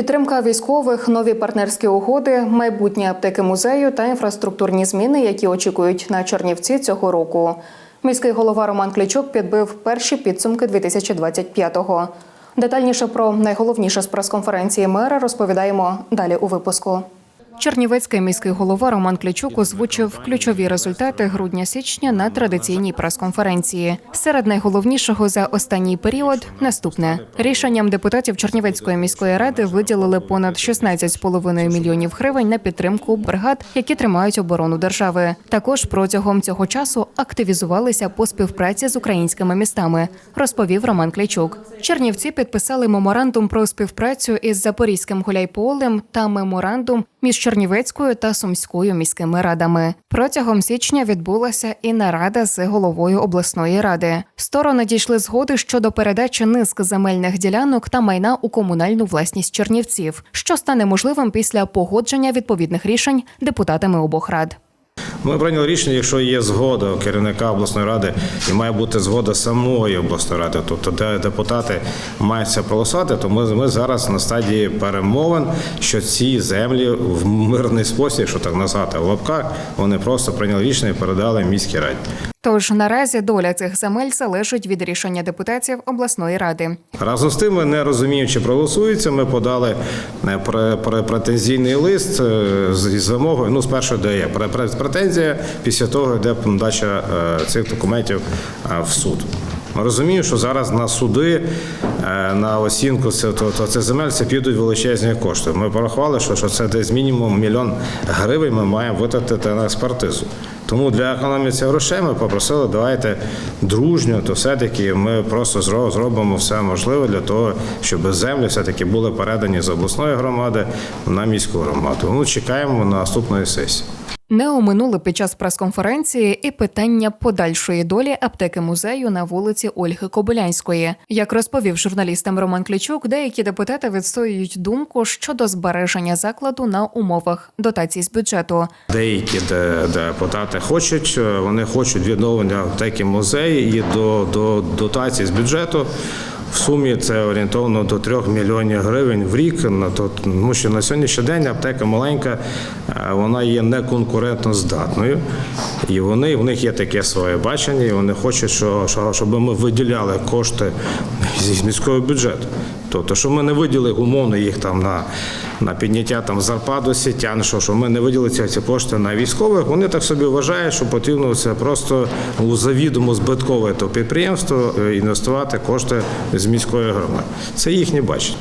Підтримка військових, нові партнерські угоди, майбутні аптеки музею та інфраструктурні зміни, які очікують на Чернівці цього року. Міський голова Роман Клічук підбив перші підсумки 2025-го. Детальніше про найголовніше з прес-конференції мера розповідаємо далі у випуску. Чернівецький міський голова Роман Клічук озвучив ключові результати грудня-січня на традиційній прес-конференції. Серед найголовнішого за останній період наступне рішенням депутатів Чернівецької міської ради виділили понад 16,5 мільйонів гривень на підтримку бригад, які тримають оборону держави. Також протягом цього часу активізувалися по співпраці з українськими містами, розповів Роман Клічук. Чернівці підписали меморандум про співпрацю із Запорізьким гуляйполем та меморандум між Чернівецькою та Сумською міськими радами. Протягом січня відбулася і нарада з головою обласної ради. Сторони дійшли згоди щодо передачі низки земельних ділянок та майна у комунальну власність Чернівців, що стане можливим після погодження відповідних рішень депутатами обох рад. Ми прийняли рішення, якщо є згода керівника обласної ради, і має бути згода самої обласної ради, тобто де депутати мають це проголосувати, то ми, ми зараз на стадії перемовин, що ці землі в мирний спосіб, що так назвати в лапках, вони просто прийняли рішення і передали міській раді. Тож наразі доля цих земель залежить від рішення депутатів обласної ради. Разом з тим, ми не розуміємо, чи проголосується. Ми подали е, пре- пре- претензійний лист е, з вимогою. Ну, спершу де є пре- пре- претензія, після того йде подача е, цих документів в суд. Ми розуміємо, що зараз на суди на оцінку це то, то це земель це підуть величезні кошти. Ми порахували, що, що це десь мінімум мільйон гривень ми маємо витратити на експертизу. Тому для економії грошей ми попросили, давайте дружньо, то все-таки ми просто зробимо все можливе для того, щоб землі все-таки були передані з обласної громади на міську громаду. Ну, чекаємо на наступної сесії. Не оминули під час прес-конференції і питання подальшої долі аптеки музею на вулиці Ольги Кобилянської. Як розповів журналістам Роман Клічук, деякі депутати відстоюють думку щодо збереження закладу на умовах дотацій з бюджету. Деякі де- депутати хочуть, е, вони хочуть відновлення аптеки музею і до, до дотацій з бюджету. Сумі це орієнтовно до 3 мільйонів гривень в рік. На Тому що на сьогоднішній день аптека маленька, вона є неконкурентно здатною. І вони, в них є таке своє бачення, і вони хочуть, що, що, щоб ми виділяли кошти з міського бюджету. Тобто, що ми не виділили умовно їх там на, на підняття там зарплат освітян, що, що ми не виділили ці, ці кошти на військових. Вони так собі вважають, що потрібно це просто у завідомо збиткове то підприємство е, інвестувати кошти з міської громади. Це їхнє бачення.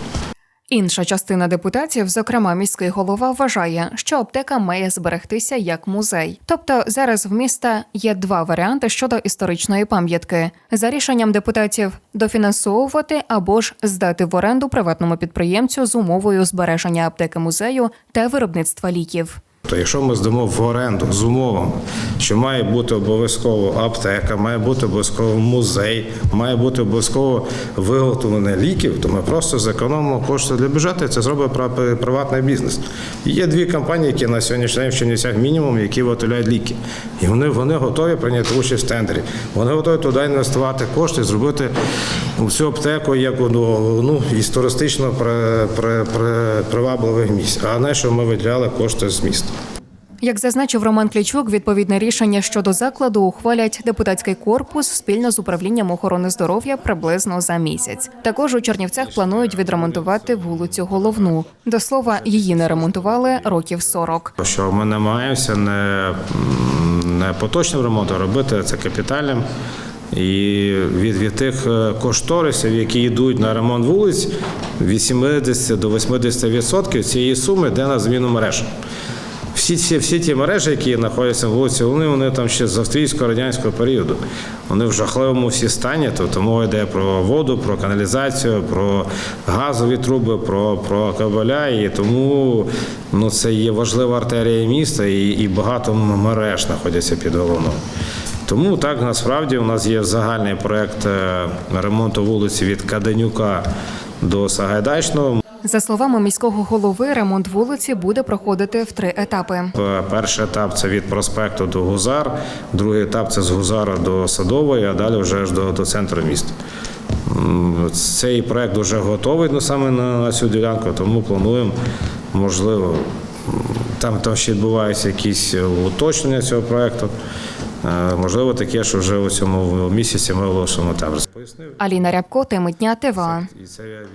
Інша частина депутатів, зокрема міський голова, вважає, що аптека має зберегтися як музей. Тобто зараз в міста є два варіанти щодо історичної пам'ятки за рішенням депутатів дофінансовувати або ж здати в оренду приватному підприємцю з умовою збереження аптеки музею та виробництва ліків. То якщо ми здамо в оренду з умовами, що має бути обов'язково аптека, має бути обов'язково музей, має бути обов'язково виготовлення ліків, то ми просто зекономимо кошти для бюджету. і Це зробить приватний бізнес. Є дві компанії, які на сьогоднішній день в Чернівцях мінімум, які виготовляють ліки. І вони, вони готові прийняти участь в тендері. Вони готові туди інвестувати кошти, зробити цю аптеку як ну, із туристично при, при, при, привабливих місць, а не що ми виділяли кошти з міста. Як зазначив Роман Клічук, відповідне рішення щодо закладу ухвалять депутатський корпус спільно з управлінням охорони здоров'я приблизно за місяць. Також у Чернівцях планують відремонтувати вулицю головну. До слова, її не ремонтували років 40. Що ми намагаємося не, не поточним ремонтом робити це капітальним. І від, від тих е, кошторисів, які йдуть на ремонт вулиць, від 70 до 80% цієї суми йде на зміну мереж. Всі, всі, всі ті мережі, які знаходяться в вулиці, вони, вони там ще з австрійського радянського періоду. Вони в жахливому всі стані. Тобто мова йде про воду, про каналізацію, про газові труби, про, про кабеля. І тому ну, це є важлива артерія міста, і, і багато мереж знаходяться під головною. Тому так насправді у нас є загальний проект е, ремонту вулиці від Каденюка до Сагайдачного. За словами міського голови, ремонт вулиці буде проходити в три етапи. Е, Перший етап це від проспекту до Гузар, другий етап це з Гузара до Садової, а далі вже ж до, до центру міста. Цей проект вже готовий ну, саме на, цю ділянку, тому плануємо, можливо, там, там ще відбуваються якісь уточнення цього проекту. Е, Можливо, таке, що вже у цьому місяці ми оголосимо там. Аліна Рябко, теми дня ТВА. І це від